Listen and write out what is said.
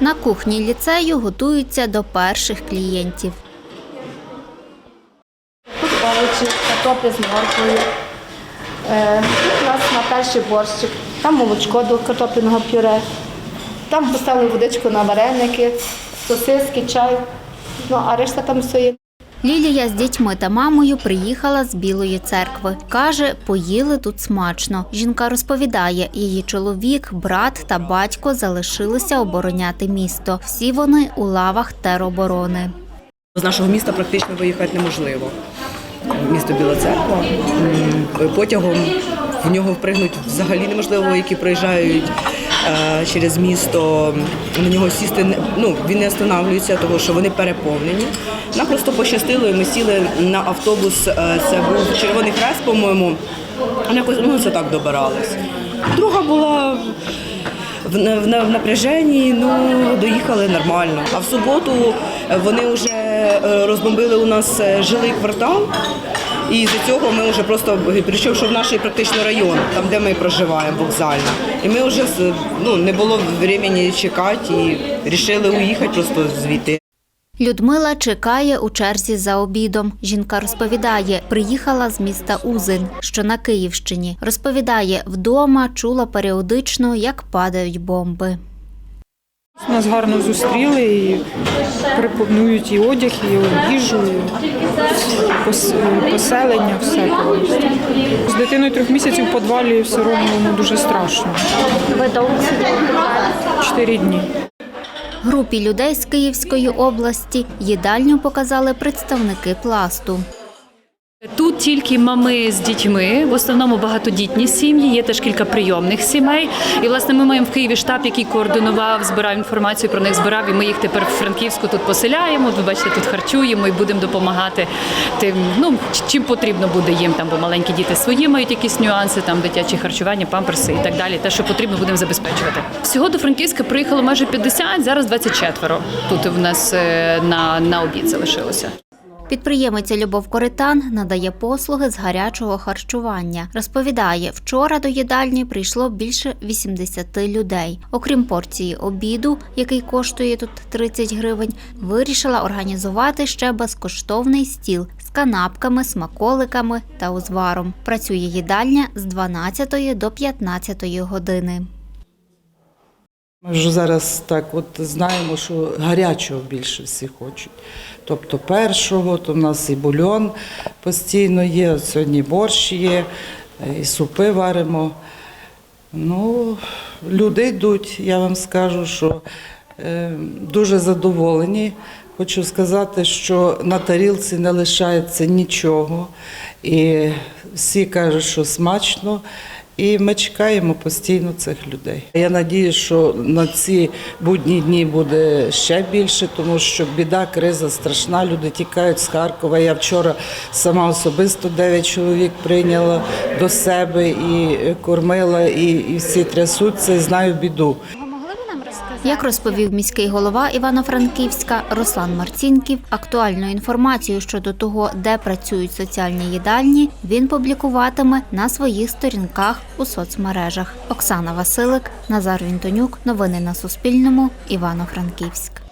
На кухні ліцею готуються до перших клієнтів. Тут овочі, картопля з морквою. Е, Тут у нас на перший борщик, там молочко до картопляного пюре, там поставили водичку на вареники, сосиски, чай. Ну, а решта там є. Лілія з дітьми та мамою приїхала з Білої церкви. Каже, поїли тут смачно. Жінка розповідає, її чоловік, брат та батько залишилися обороняти місто. Всі вони у лавах тероборони. З нашого міста практично виїхати неможливо. Місто Біла Церква. Потягом в нього впригнути взагалі неможливо, які проїжджають через місто. На нього сісти ну, він не останавлюється, тому що вони переповнені. Нам просто пощастило, і ми сіли на автобус. е, Це був Червоний Хрест, по-моєму. Якось ну, це так добирались. Друга була в, в, в напряженні, ну доїхали нормально. А в суботу е, вони вже е, розбомбили у нас е, жилий квартал. І з цього ми вже просто прийшов, що в наш практично район, там де ми проживаємо, вокзальна. І ми вже ну, не було времени чекати і вирішили уїхати просто звідти. Людмила чекає у черзі за обідом. Жінка розповідає, приїхала з міста Узин, що на Київщині. Розповідає, вдома чула періодично, як падають бомби. Нас гарно зустріли і пропонують і одяг, і їжу, і поселення, все повністю. З дитиною трьох місяців в підвалі все одно ну, дуже страшно. Ви довго Чотири дні. Групі людей з Київської області їдальню показали представники пласту. Тут тільки мами з дітьми, в основному багатодітні сім'ї, є теж кілька прийомних сімей. І власне ми маємо в Києві штаб, який координував, збирав інформацію про них, збирав. І ми їх тепер в Франківську тут поселяємо. Ви бачите, тут харчуємо і будемо допомагати тим, ну чим потрібно буде їм. Там бо маленькі діти свої мають якісь нюанси, там дитячі харчування, памперси і так далі. Те, що потрібно, будемо забезпечувати. Всього до Франківська приїхало майже 50, зараз 24. Тут в нас е, на, на обід залишилося. Підприємиця Любов Коритан надає послуги з гарячого харчування. Розповідає, вчора до їдальні прийшло більше 80 людей. Окрім порції обіду, який коштує тут 30 гривень, вирішила організувати ще безкоштовний стіл з канапками, смаколиками та узваром. Працює їдальня з 12 до 15 години. Ми вже зараз так от знаємо, що гарячого більше всі хочуть. Тобто першого, то в нас і бульон постійно є, сьогодні борщ є, і супи варимо. Ну, люди йдуть, я вам скажу, що е, дуже задоволені. Хочу сказати, що на тарілці не лишається нічого. І всі кажуть, що смачно. І ми чекаємо постійно цих людей. Я надію, що на ці будні дні буде ще більше, тому що біда, криза страшна. Люди тікають з Харкова. Я вчора сама особисто 9 чоловік прийняла до себе і кормила, і, і всі трясуться, і знаю біду. Як розповів міський голова Івано-Франківська Руслан Марцінків, актуальну інформацію щодо того, де працюють соціальні їдальні, він публікуватиме на своїх сторінках у соцмережах. Оксана Василик, Назар Вінтонюк. Новини на Суспільному. Івано-Франківськ.